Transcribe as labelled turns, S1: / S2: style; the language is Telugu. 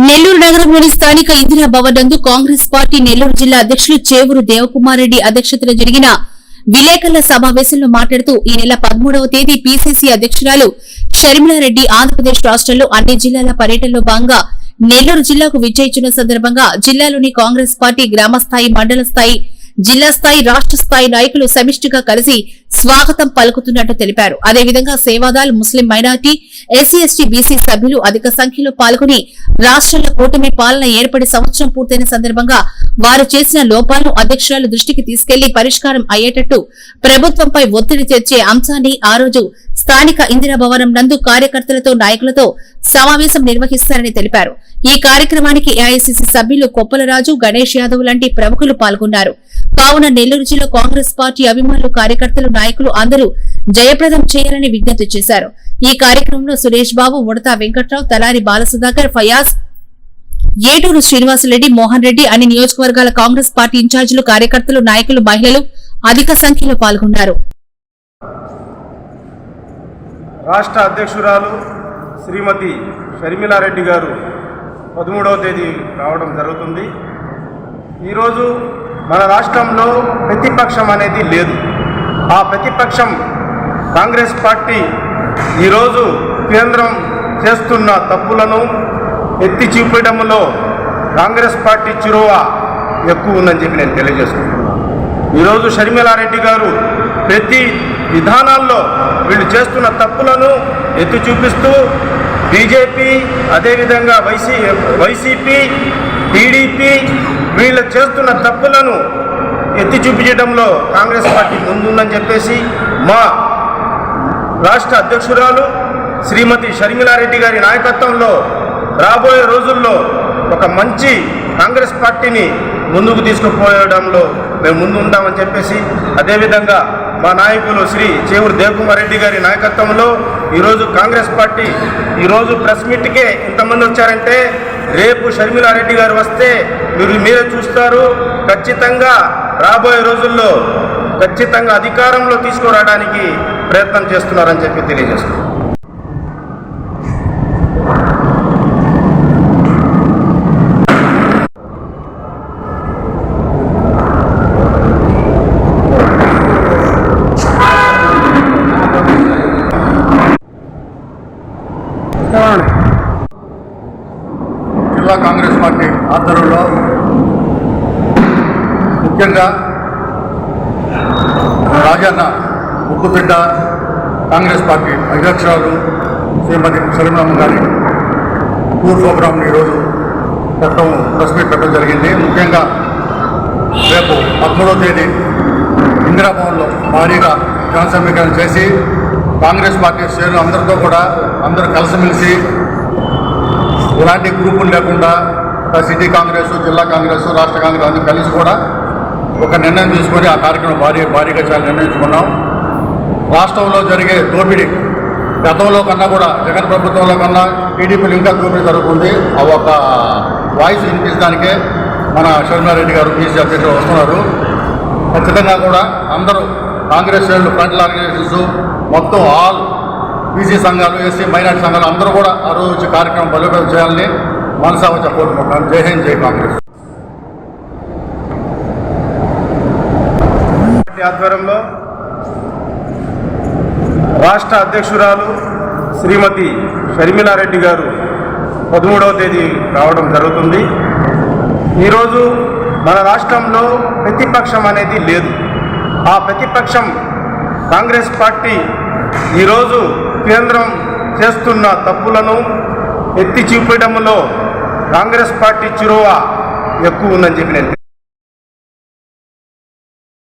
S1: నెల్లూరు నగరంలోని స్థానిక ఇందిరా భవన్ నందు కాంగ్రెస్ పార్టీ నెల్లూరు జిల్లా అధ్యక్షులు చేవూరు దేవకుమార్ రెడ్డి అధ్యక్షతన జరిగిన విలేకరుల సమావేశంలో మాట్లాడుతూ ఈ నెల పదమూడవ తేదీ పీసీసీ అధ్యక్షురాలు షర్మిలారెడ్డి ఆంధ్రప్రదేశ్ రాష్ట్రంలో అన్ని జిల్లాల పర్యటనలో భాగంగా నెల్లూరు జిల్లాకు విజయించిన సందర్భంగా జిల్లాలోని కాంగ్రెస్ పార్టీ గ్రామ స్థాయి మండల స్థాయి జిల్లా స్థాయి రాష్ట్ర స్థాయి నాయకులు సమిష్టిగా కలిసి స్వాగతం పలుకుతున్నట్టు తెలిపారు. అదేవిధంగా Sevadal Muslim minority SC ST BC సభ్యులు అధిక సంఖ్యలో పాల్గొని రాష్ట్రంలో కూటమి పాలన ఏర్పడి సంవత్సరం పూర్తయిన సందర్భంగా వారు చేసిన లోపాలను అధ్యక్షురాలు దృష్టికి తీసుకెళ్ళి పరిష్కారం అయ్యేటట్టు ప్రభుత్వంపై ఒత్తిడి తెచ్చే అంశాన్ని ఆ రోజు స్థానిక ఇందిరాభవనం నందు కార్యకర్తలతో నాయకులతో సమావేశం నిర్వహిస్తారని తెలిపారు. ఈ కార్యక్రమానికి ఏఐసిసి సభ్యులు కొప్పలరాజు గణేష్ యాదవ్ లాంటి ప్రముఖులు పాల్గొన్నారు. కావున నెల్లూరు జిల్లా కాంగ్రెస్ పార్టీ అభిమానులు కార్యకర్తలు నాయకులు అందరూ జయప్రదం చేయాలని విజ్ఞప్తి చేశారు. ఈ కార్యక్రమంలో సురేష్ బాబు ఉడతా వెంకట్రావు తలారి బాలసుధాకర్ ఫయాజ్ ఏటూరు శ్రీనివాసరెడ్డి మోహన్ రెడ్డి అన్ని నియోజకవర్గాల కాంగ్రెస్ పార్టీ ఇన్ఛార్జీలు కార్యకర్తలు నాయకులు మహిళలు అధిక సంఖ్యలో పాల్గొన్నారు.
S2: రాష్ట్ర అధ్యక్షురాలు శ్రీమతి షర్మిలారెడ్డి గారు పదమూడవ తేదీ రావడం జరుగుతుంది. ఈరోజు మన రాష్ట్రంలో ప్రతిపక్షం అనేది లేదు. ఆ ప్రతిపక్షం కాంగ్రెస్ పార్టీ ఈరోజు కేంద్రం చేస్తున్న తప్పులను ఎత్తి చూపడంలో కాంగ్రెస్ పార్టీ చిరువ ఎక్కువ ఉందని చెప్పి నేను తెలియజేస్తున్నాను ఈరోజు షర్మిలారెడ్డి గారు ప్రతి విధానాల్లో వీళ్ళు చేస్తున్న తప్పులను ఎత్తి చూపిస్తూ బీజేపీ అదేవిధంగా వైసీ వైసీపీ టీడీపీ వీళ్ళు చేస్తున్న తప్పులను ఎత్తి చూపించడంలో కాంగ్రెస్ పార్టీ ముందుందని చెప్పేసి మా రాష్ట్ర అధ్యక్షురాలు శ్రీమతి షర్మిలారెడ్డి గారి నాయకత్వంలో రాబోయే రోజుల్లో ఒక మంచి కాంగ్రెస్ పార్టీని ముందుకు తీసుకుపోయడంలో మేము ముందుందామని చెప్పేసి అదేవిధంగా మా నాయకులు శ్రీ చేవూరు దేవకుమార్ రెడ్డి గారి నాయకత్వంలో ఈరోజు కాంగ్రెస్ పార్టీ ఈరోజు ప్రెస్ మీట్కే ఇంతమంది వచ్చారంటే రేపు షర్మిలారెడ్డి గారు వస్తే మీరు మీరే చూస్తారు. ఖచ్చితంగా రాబోయే రోజుల్లో ఖచ్చితంగా అధికారంలో తీసుకురావడానికి ప్రయత్నం చేస్తున్నారని చెప్పి తెలియజేస్తున్నారు
S3: కాంగ్రెస్ పార్టీ ఆధ్వర్యంలో ముఖ్యంగా రాజన్న ఉక్కుబిడ్డ కాంగ్రెస్ పార్టీ అధ్యక్షురాలు శ్రీమతి సలీమమ్మ గారి టూర్ ప్రోగ్రాంని ఈరోజు పెట్టడం ప్రెస్ మీట్ పెట్టడం జరిగింది. ముఖ్యంగా రేపు పదమూడవ తేదీ ఇందిరాభవన్లో భారీగా జన సమీకరణ చేసి కాంగ్రెస్ పార్టీ శ్రేణులు అందరితో కూడా అందరూ కలిసిమెలిసి ఇలాంటి గ్రూపులు లేకుండా సిటీ కాంగ్రెస్ జిల్లా కాంగ్రెస్ రాష్ట్ర కాంగ్రెస్ అన్ని కలిసి కూడా ఒక నిర్ణయం తీసుకొని ఆ కార్యక్రమం భారీ భారీగా చాలా నిర్ణయించుకున్నాం. రాష్ట్రంలో జరిగే దోపిడీ గతంలో కన్నా కూడా జగన్ ప్రభుత్వంలో కన్నా టీడీపీలు ఇంకా దోపిడీ జరుగుతుంది. ఆ ఒక వాయిస్ వినిపించడానికే మన శర్మారెడ్డి గారు బీసీ అధ్యక్షులు వస్తున్నారు. ఖచ్చితంగా కూడా అందరూ కాంగ్రెస్ శ్రేణులు ఫ్రంట్ ఆర్గనైజేషన్స్ మొత్తం ఆల్ బీసీ సంఘాలు ఎస్సీ మైనార్టీ సంఘాలు అందరూ కూడా ఆ రోజు వచ్చి కార్యక్రమం బలోపేతం చేయాలని మనసా వచ్చి కోరుకుంటున్నాను. జై హింద్ జై కాంగ్రెస్.
S2: పార్టీ ఆధ్వర్యంలో రాష్ట్ర అధ్యక్షురాలు శ్రీమతి షర్మిలారెడ్డి గారు పదమూడవ తేదీ రావడం జరుగుతుంది. ఈరోజు మన రాష్ట్రంలో ప్రతిపక్షం అనేది లేదు. ఆ ప్రతిపక్షం కాంగ్రెస్ పార్టీ ఈరోజు కేంద్రం చేస్తున్న తప్పులను ఎత్తి చూపడంలో కాంగ్రెస్ పార్టీ చిరువ ఎక్కువ ఉందని చెప్పి నేను